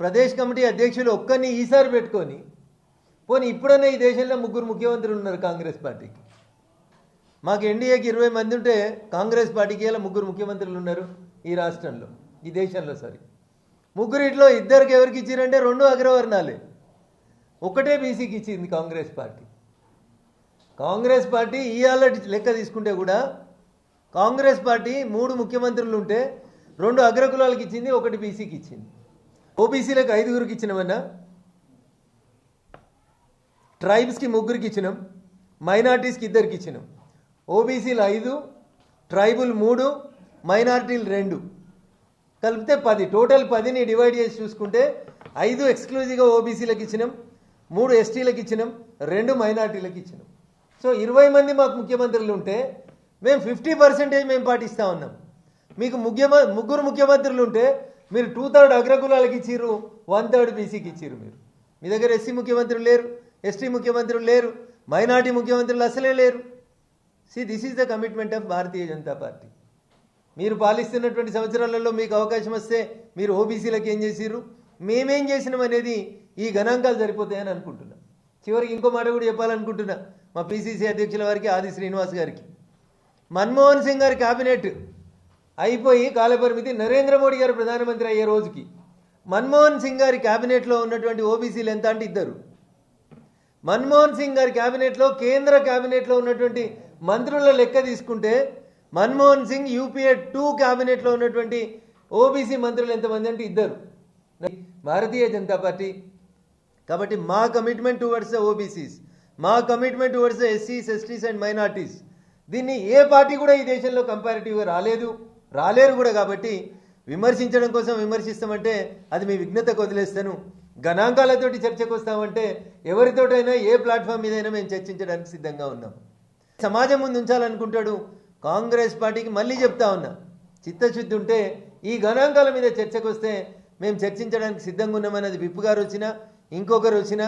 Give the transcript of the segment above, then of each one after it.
Pradesh committee అధ్యక్షులు ఒక్కరిని ఈసారి పెట్టుకొని పోనీ ఇప్పుడనే ఈ దేశంలో ముగ్గురు ముఖ్యమంత్రులు ఉన్నారు కాంగ్రెస్ పార్టీకి. మాకు ఎన్డీఏకి ఇరవై మంది ఉంటే కాంగ్రెస్ పార్టీకి ఇలా ముగ్గురు ముఖ్యమంత్రులు ఉన్నారు? ఈ రాష్ట్రంలో ఈ దేశంలో సారీ ముగ్గురిట్లో ఇద్దరికి ఎవరికి ఇచ్చారంటే రెండు అగ్రవర్ణాలే. ఒకటే బీసీకి ఇచ్చింది కాంగ్రెస్ పార్టీ. కాంగ్రెస్ పార్టీ ఇవాళ లెక్క తీసుకుంటే కూడా కాంగ్రెస్ పార్టీ మూడు ముఖ్యమంత్రులు ఉంటే రెండు అగ్రకులాలకు ఇచ్చింది ఒకటి బీసీకి ఇచ్చింది. ఓబీసీలకు ఐదుగురికి ఇచ్చినామన్నా? ట్రైబ్స్కి ముగ్గురికి ఇచ్చినాం. మైనార్టీస్కి ఇద్దరికి ఇచ్చినాం. ఓబీసీలు ఐదు ట్రైబుల్ మూడు మైనార్టీలు రెండు. కలిపితే పది. టోటల్ పదిని డివైడ్ చేసి చూసుకుంటే ఐదు ఎక్స్క్లూజివ్గా ఓబీసీలకు ఇచ్చినాం మూడు ఎస్టీలకు ఇచ్చినాం రెండు మైనార్టీలకు ఇచ్చినాం. సో ఇరవై మంది మాకు ముఖ్యమంత్రులు ఉంటే మేము ఫిఫ్టీ పర్సెంటేజ్ మేము పాటిస్తూ ఉన్నాం. మీకు ముఖ్యమ ముగ్గురు ముఖ్యమంత్రులు ఉంటే మీరు టూ థర్డ్ అగ్రకులాలకు ఇచ్చిర్రు వన్ థర్డ్ బీసీకి ఇచ్చిర్రు మీరు. మీ దగ్గర ఎస్సీ ముఖ్యమంత్రులు లేరు ఎస్టీ ముఖ్యమంత్రులు లేరు మైనార్టీ ముఖ్యమంత్రులు అసలే లేరు. See this is the commitment of Bharatiya Janata party మీరు పాలిస్తున్నటువంటి సంవత్సరాలలో మీకు అవకాశం వస్తే మీరు ఓబీసీలకు ఏం చేసిర్రు? మేమేం చేసినాం అనేది ఈ గణాంకాలు సరిపోతాయని అనుకుంటున్నా. చివరికి ఇంకో మాట కూడా చెప్పాలనుకుంటున్నా మా పీసీసీ అధ్యక్షుల వారికి ఆది శ్రీనివాస్ గారికి. మన్మోహన్ సింగ్ గారి క్యాబినెట్ అయిపోయి కాలపరిమితి నరేంద్ర మోడీ గారు ప్రధానమంత్రి అయ్యే రోజుకి. మన్మోహన్ సింగ్ గారి క్యాబినెట్లో ఉన్నటువంటి ఓబీసీలు ఎంత అంటే ఇద్దరు. మన్మోహన్ సింగ్ గారి క్యాబినెట్లో కేంద్ర క్యాబినెట్లో ఉన్నటువంటి మంత్రుల లెక్క తీసుకుంటే మన్మోహన్ సింగ్ యూపీఏ టూ క్యాబినెట్లో ఉన్నటువంటి ఓబీసీ మంత్రులు ఎంతమంది అంటే ఇద్దరు. భారతీయ జనతా పార్టీ. కాబట్టి మా కమిట్మెంట్ టువర్డ్స్ ద ఓబీసీస్ మా కమిట్మెంట్ టువర్డ్స్ ఎస్సీస్ ఎస్టీస్ అండ్ మైనార్టీస్. దీన్ని ఏ పార్టీ కూడా ఈ దేశంలో కంపారిటివ్గా రాలేదు. రాలేరు కూడా కాబట్టి విమర్శించడం కోసం విమర్శిస్తామంటే అది మీ విఘ్నతకు వదిలేస్తాను. గణాంకాలతోటి చర్చకు వస్తామంటే ఎవరితోటైనా ఏ ప్లాట్ఫామ్ మీదైనా మేము చర్చించడానికి సిద్ధంగా ఉన్నాం. సమాజం ముందు ఉంచాలనుకుంటాడు. కాంగ్రెస్ పార్టీకి మళ్ళీ చెప్తా ఉన్నా. చిత్తశుద్ధి ఉంటే ఈ గణాంకాల మీద చర్చకు వస్తే మేము చర్చించడానికి సిద్ధంగా ఉన్నామన్నది విప్పు గారు వచ్చినా ఇంకొకరు వచ్చినా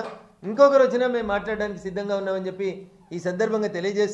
ఇంకొకరు వచ్చినా మేము మాట్లాడడానికి సిద్ధంగా ఉన్నామని చెప్పి ఈ సందర్భంగా తెలియజేస్తూ